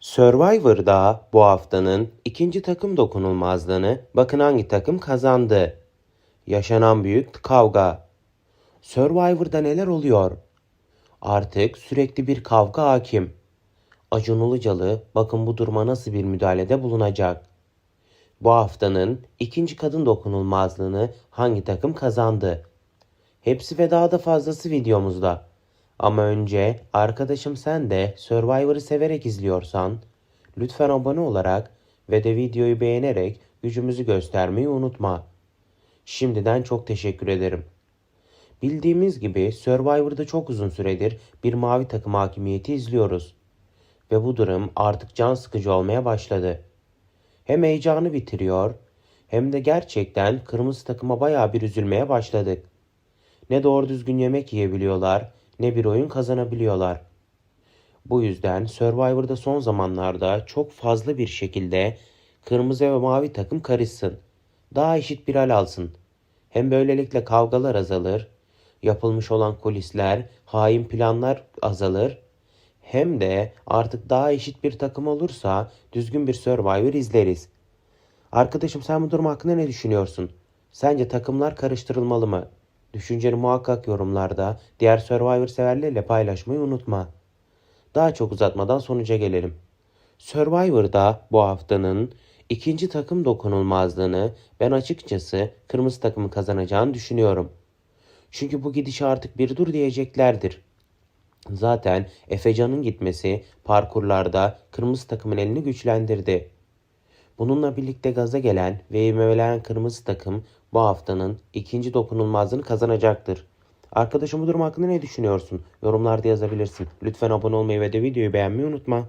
Survivor'da bu haftanın ikinci takım dokunulmazlığını bakın hangi takım kazandı. Yaşanan büyük kavga. Survivor'da neler oluyor? Artık sürekli bir kavga hakim. Acun Ilıcalı bakın bu duruma nasıl bir müdahalede bulunacak. Bu haftanın ikinci kadın dokunulmazlığını hangi takım kazandı? Hepsi ve daha da fazlası videomuzda. Ama önce arkadaşım sen de Survivor'ı severek izliyorsan lütfen abone olarak ve de videoyu beğenerek gücümüzü göstermeyi unutma. Şimdiden çok teşekkür ederim. Bildiğimiz gibi Survivor'da çok uzun süredir bir mavi takım hakimiyeti izliyoruz. Ve bu durum artık can sıkıcı olmaya başladı. Hem heyecanı bitiriyor hem de gerçekten kırmızı takıma bayağı bir üzülmeye başladık. Ne doğru düzgün yemek yiyebiliyorlar ne bir oyun kazanabiliyorlar. Bu yüzden Survivor'da son zamanlarda çok fazla bir şekilde kırmızı ve mavi takım karışsın. Daha eşit bir hal alsın. Hem böylelikle kavgalar azalır, yapılmış olan kulisler, hain planlar azalır. Hem de artık daha eşit bir takım olursa düzgün bir Survivor izleriz. Arkadaşım sen bu durum hakkında ne düşünüyorsun? Sence takımlar karıştırılmalı mı? Düşünceni muhakkak yorumlarda diğer Survivor severlerle paylaşmayı unutma. Daha çok uzatmadan sonuca gelelim. Survivor'da bu haftanın ikinci takım dokunulmazlığını ben açıkçası kırmızı takımı kazanacağını düşünüyorum. Çünkü bu gidişe artık bir dur diyeceklerdir. Zaten Efecan'ın gitmesi parkurlarda kırmızı takımın elini güçlendirdi. Bununla birlikte gaza gelen ve ivmelen kırmızı takım bu haftanın ikinci dokunulmazlığını kazanacaktır. Arkadaşım bu durum hakkında ne düşünüyorsun? Yorumlarda yazabilirsin. Lütfen abone olmayı ve de videoyu beğenmeyi unutma.